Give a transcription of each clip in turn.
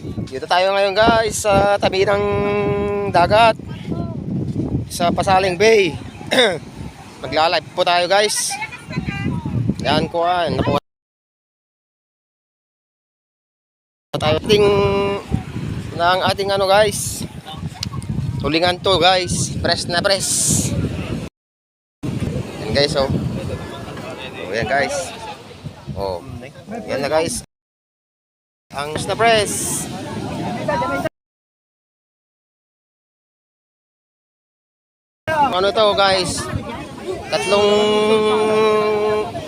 Dito tayo ngayon guys sa tabi ng dagat sa Pasaling Bay. Magla-live po tayo guys. Yan ko ah, nakuha tayo ating ng ating ano guys. Tulingan to guys. Press na press. Yan guys oh. Oh yan guys. Oh. Yan na guys. Ang na press. Ano to guys? Tatlong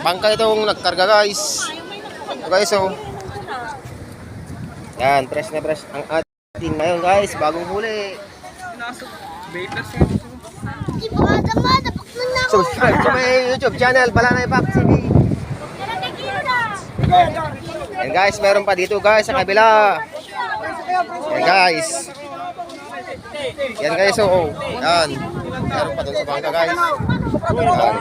bangka itong nagkarga guys. Ito guys oh. Yan, press na press ang ating ngayon guys. Bagong huli. Subscribe sa may YouTube channel. Balanay Pop TV. Yan guys, meron pa dito guys sa kabila. Yan guys. Yan guys, oh. Yan. Meron pa doon sa bangka guys. Yan.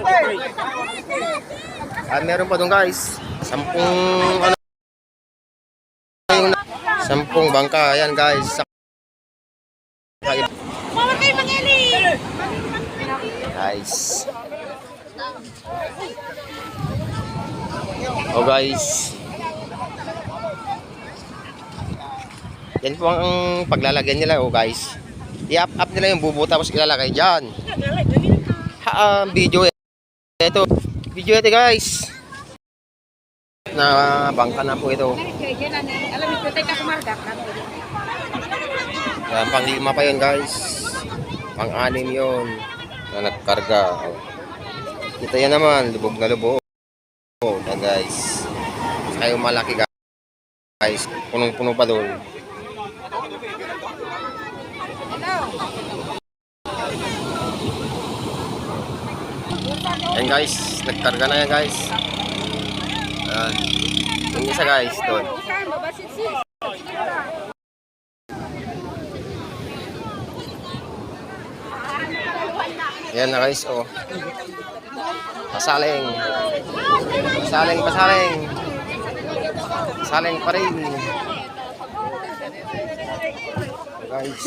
Yan, meron pa doon guys. Sampung ano sampung bangka. Yan guys. Sa! Guys. Oh guys. Yan po ang paglalagyan nila oh guys. I-up up nila yung bubo tapos ilalagay diyan. Ha, ah, video ito. Video ito guys. Na bangka na po ito. Yan, pang lima pa yun guys. Pang anim yun. Na nagkarga. Kita yan naman, lubog na lubog. Oh, guys. Yung malaki guys. Punong-puno pa doon. Yan guys, nagkarga na yan guys. Yan. Yung isa guys, doon. Yan na guys, oh. Pasaling. Pasaling, pasaling. Pasaling pa rin. Guys.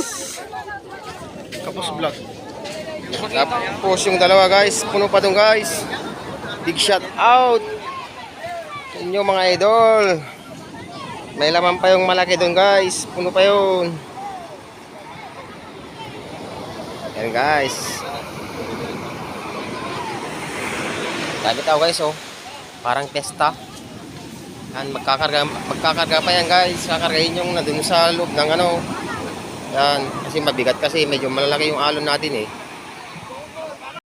Kapos vlog. Tapos yung dalawa guys, puno pa dun guys. Big shot out. Sa inyo mga idol. May laman pa yung malaki dun guys. Puno pa yun. Yan guys. Dami tao guys oh. Parang pesta. Yan, magkakarga, magkakarga pa yan guys. Kakargahin yung na dun sa loob ng ano. Yan, kasi mabigat kasi medyo malalaki yung alon natin eh.